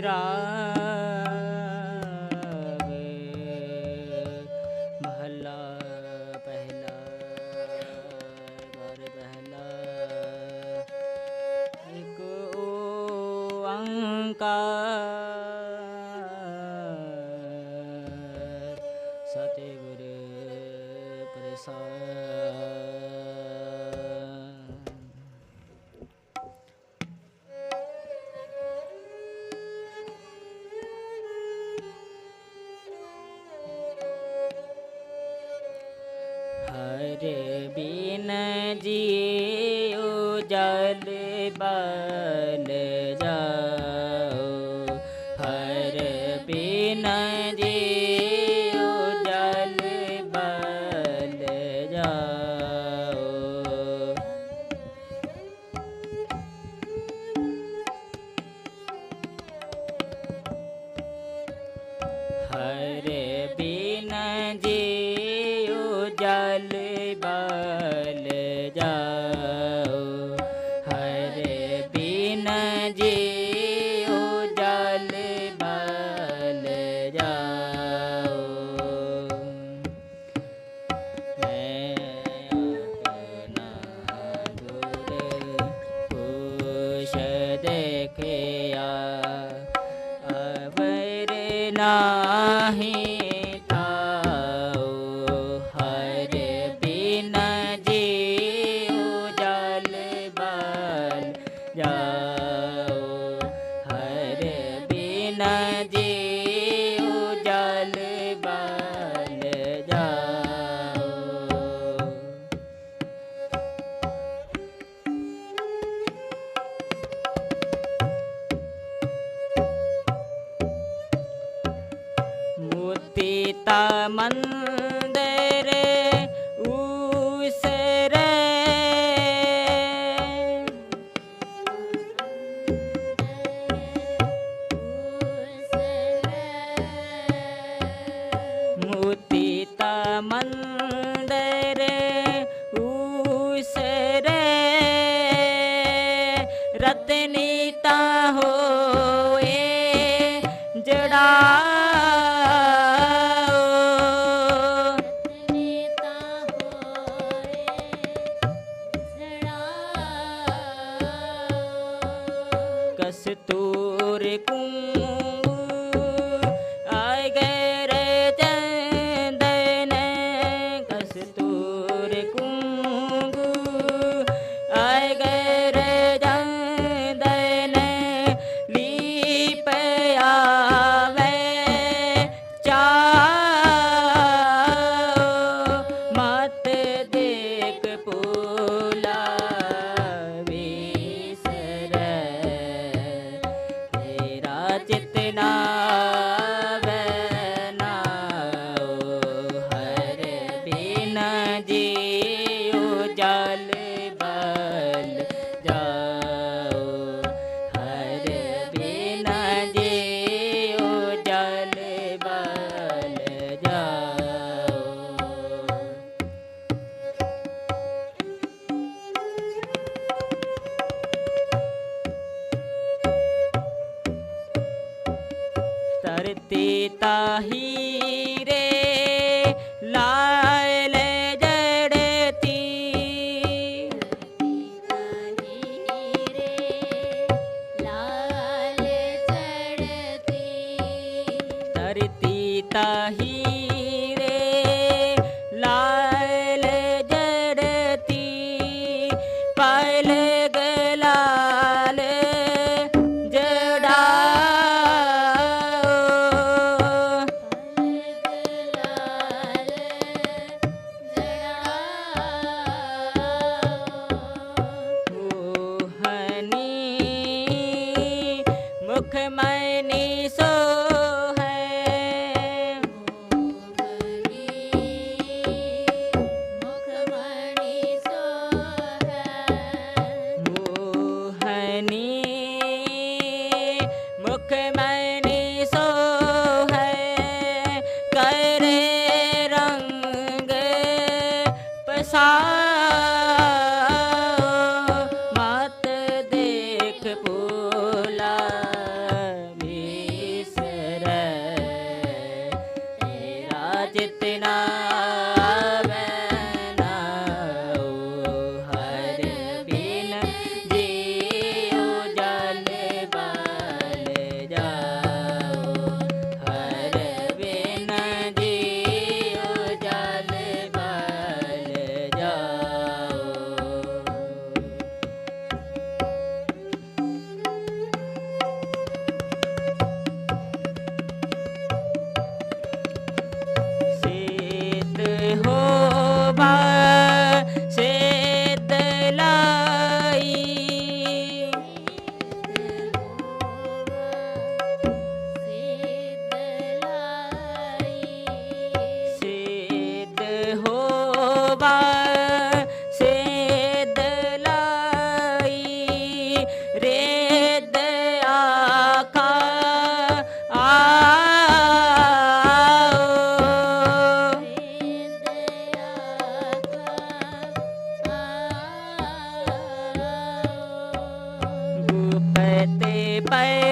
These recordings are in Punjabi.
ਬਿਰਾਵੇ ਮਹੱਲਾ ਪਹਿਲਾ ਪਹਿਲਾ ਇੱਕ ਓੰਕਾਰ ਸਤਿਗੁਰ ਪ੍ਰਸਾਦ ਬਿਨ ਜੀਉ ਜਲ ਬਲ ਜਾਓ ਹਰ ਬਿਨ ਜੀਉ ਜਲ ਬਲ ਜਾਓ ਹਰੇ મંદરે ઉસરે મુતિત મંદરે ઉસરે રતની रस तू Uh, he.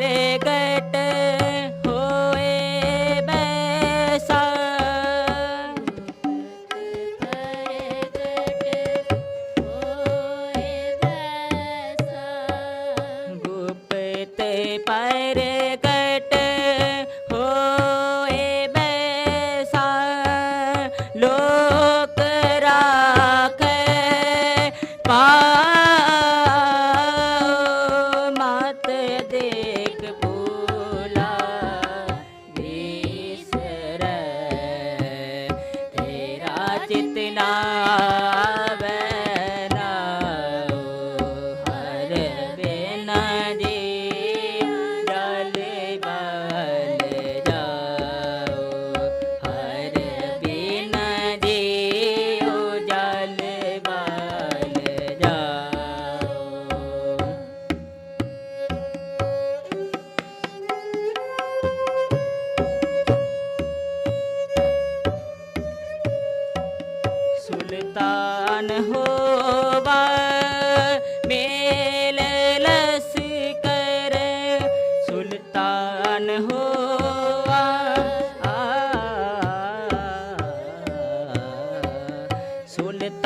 रे गए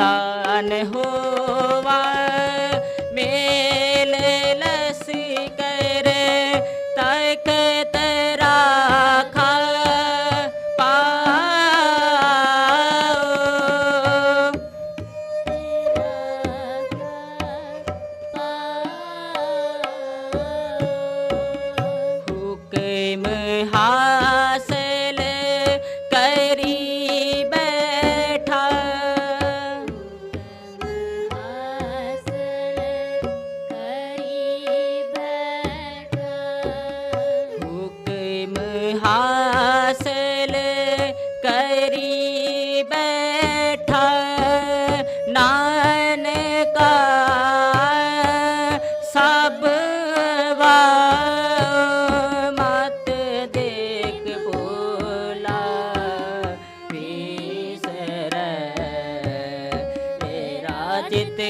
हा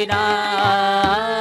Ram